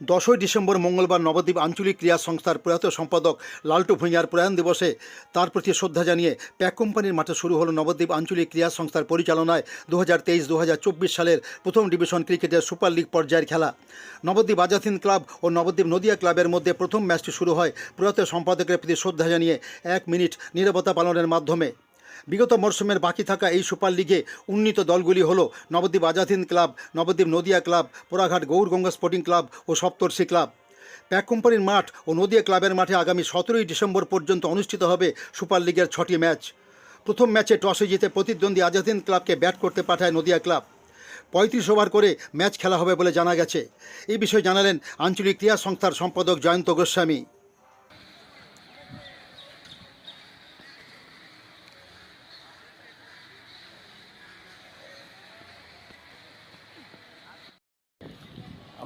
দশই ডিসেম্বর মঙ্গলবার নবদ্বীপ আঞ্চলিক ক্রীড়া সংস্থার প্রয়াত সম্পাদক লালটু ভূঁইয়ার প্রয়াণ দিবসে তার প্রতি শ্রদ্ধা জানিয়ে প্যাক কোম্পানির মাঠে শুরু হলো নবদ্বীপ আঞ্চলিক ক্রীড়া সংস্থার পরিচালনায় দু হাজার তেইশ সালের প্রথম ডিভিশন ক্রিকেটের সুপার লিগ পর্যায়ের খেলা। নবদ্বীপ আজাথিন ক্লাব ও নবদ্বীপ নদিয়া ক্লাবের মধ্যে প্রথম ম্যাচটি শুরু হয় প্রয়াত সম্পাদকের প্রতি শ্রদ্ধা জানিয়ে এক মিনিট নীরবতা পালনের মাধ্যমে। বিগত মরশুমের বাকি থাকা এই সুপার লিগে উন্নীত দলগুলি হল Nabadwip Azadin club, Nabadwip Nadia club, Poraghat Gourganga sporting club ও সপ্তর্ষি ক্লাব। প্যাক কোম্পানির মাঠ ও নদিয়া ক্লাবের মাঠে আগামী সতেরোই ডিসেম্বর পর্যন্ত অনুষ্ঠিত হবে সুপার লিগের ছটি ম্যাচ। প্রথম ম্যাচে টসে জিতে প্রতিদ্বন্দ্বী আজাদিন ক্লাবকে ব্যাট করতে পাঠায় নদিয়া ক্লাব। পঁয়ত্রিশ ওভার করে ম্যাচ খেলা হবে বলে জানা গেছে। এই বিষয়ে জানালেন আঞ্চলিক ক্রীড়া সংস্থার সম্পাদক জয়ন্ত গোস্বামী।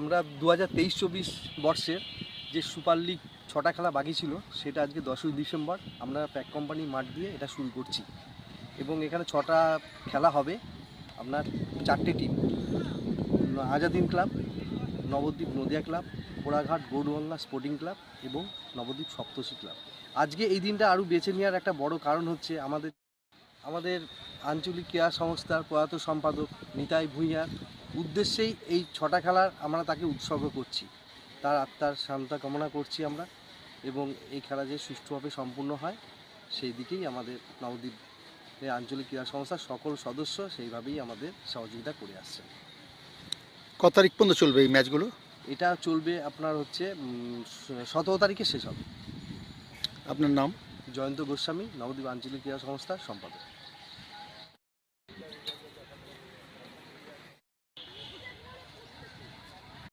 আমরা দু হাজার তেইশ চব্বিশ বর্ষের যে সুপার লিগ ছটা খেলা বাকি ছিল, সেটা আজকে দশই ডিসেম্বর আমরা প্যাক কোম্পানি মাঠ দিয়ে এটা শুরু করছি। এবং এখানে ছটা খেলা হবে আপনার চারটে team. Azadin club, Nabadwip Nadia club Poraghat Gourganga sporting club এবং নবদ্বীপ সপ্তর্ষি ক্লাব। আজকে এই দিনটা আরও বেছে নেওয়ার একটা বড় কারণ হচ্ছে আমাদের আমাদের আঞ্চলিক ক্রীড়া সংস্থার প্রয়াত সম্পাদক নিতাই ভূঁইয়ার উদ্দেশ্যেই এই ছটা খেলার আমরা তাকে উৎসর্গ করছি। তার আত্মার শান্তা কামনা করছি আমরা এবং এই খেলা যে সুষ্ঠুভাবে সম্পূর্ণ হয় সেই দিকেই আমাদের নবদ্বীপ আঞ্চলিক ক্রীড়া সংস্থার সকল সদস্য সেইভাবেই আমাদের সহযোগিতা করে আসছে কত তারিখ পর্যন্ত চলবে এই ম্যাচগুলো? এটা চলবে আপনার হচ্ছে সতেরো তারিখে শেষ হবে। আপনার নাম? জয়ন্ত গোস্বামী নবদ্বীপ আঞ্চলিক ক্রীড়া সংস্থার সম্পাদক।